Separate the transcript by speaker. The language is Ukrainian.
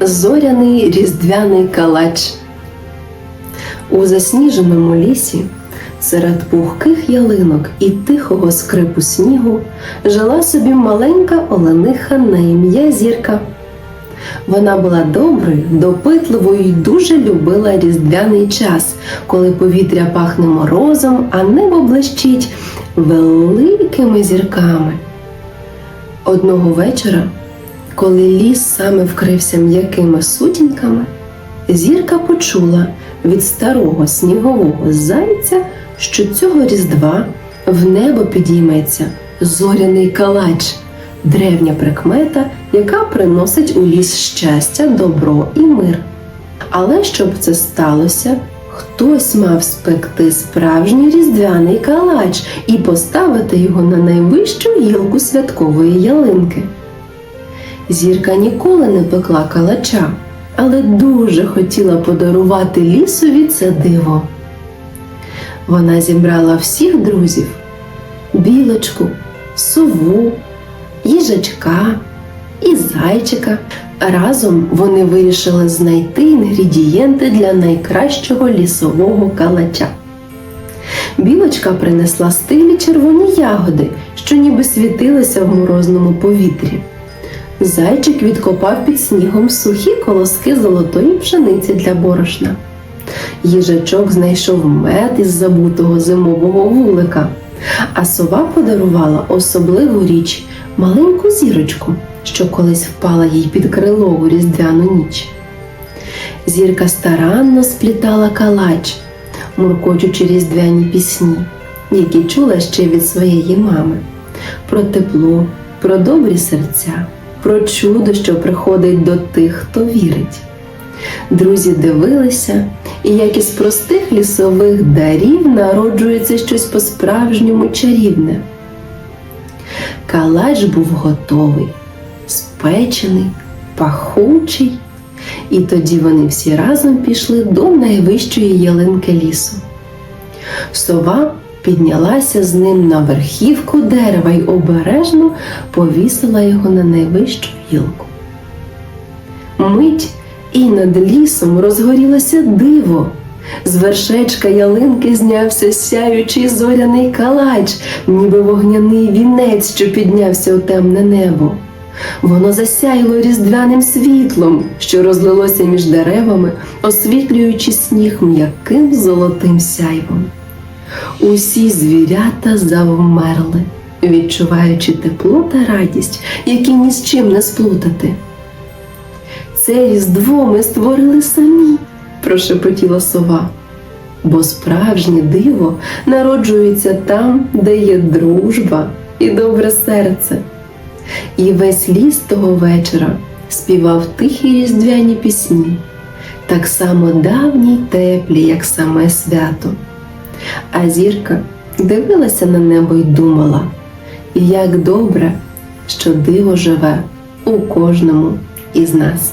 Speaker 1: Зоряний різдвяний калач. У засніженому лісі серед пухких ялинок і тихого скрипу снігу жила собі маленька олениха на ім'я Зірка. Вона була доброю, допитливою і дуже любила різдвяний час, коли повітря пахне морозом, а небо блищить великими зірками. Одного вечора, коли ліс саме вкрився м'якими сутінками, зірка почула від старого снігового зайця, що цього різдва в небо підійметься зоряний калач, древня прикмета, яка приносить у ліс щастя, добро і мир. Але щоб це сталося, хтось мав спекти справжній різдвяний калач і поставити його на найвищу гілку святкової ялинки. Зірка ніколи не пекла калача, але дуже хотіла подарувати лісові це диво. Вона зібрала всіх друзів: білочку, сову, їжачка і зайчика. Разом вони вирішили знайти інгредієнти для найкращого лісового калача. Білочка принесла стиглі червоні ягоди, що ніби світилися в морозному повітрі. Зайчик відкопав під снігом сухі колоски золотої пшениці для борошна. Їжачок знайшов мед із забутого зимового вулика, а сова подарувала особливу річ маленьку зірочку, що колись впала їй під крило у різдвяну ніч. Зірка старанно сплітала калач, муркочучи різдвяні пісні, які чула ще від своєї мами, про тепло, про добрі серця, про чудо, що приходить до тих, хто вірить. Друзі дивилися, і як із простих лісових дарів народжується щось по-справжньому чарівне. Калач був готовий, спечений, пахучий, і тоді вони всі разом пішли до найвищої ялинки лісу. Сова піднялася з ним на верхівку дерева й обережно повісила його на найвищу гілку. Мить і над лісом розгорілося диво. З вершечка ялинки знявся сяючий зоряний калач, ніби вогняний вінець, що піднявся у темне небо. Воно засяяло різдвяним світлом, що розлилося між деревами, освітлюючи сніг м'яким золотим сяйвом. Усі звірята завмерли, відчуваючи тепло та радість, які ні з чим не сплутати. Це різдво ми створили самі, прошепотіла сова. Бо справжнє диво народжується там, де є дружба і добре серце. І весь ліс того вечора співав тихі різдвяні пісні, так само давні й теплі, як саме свято. А зірка дивилася на небо й думала, як добре, що диво живе у кожному із нас.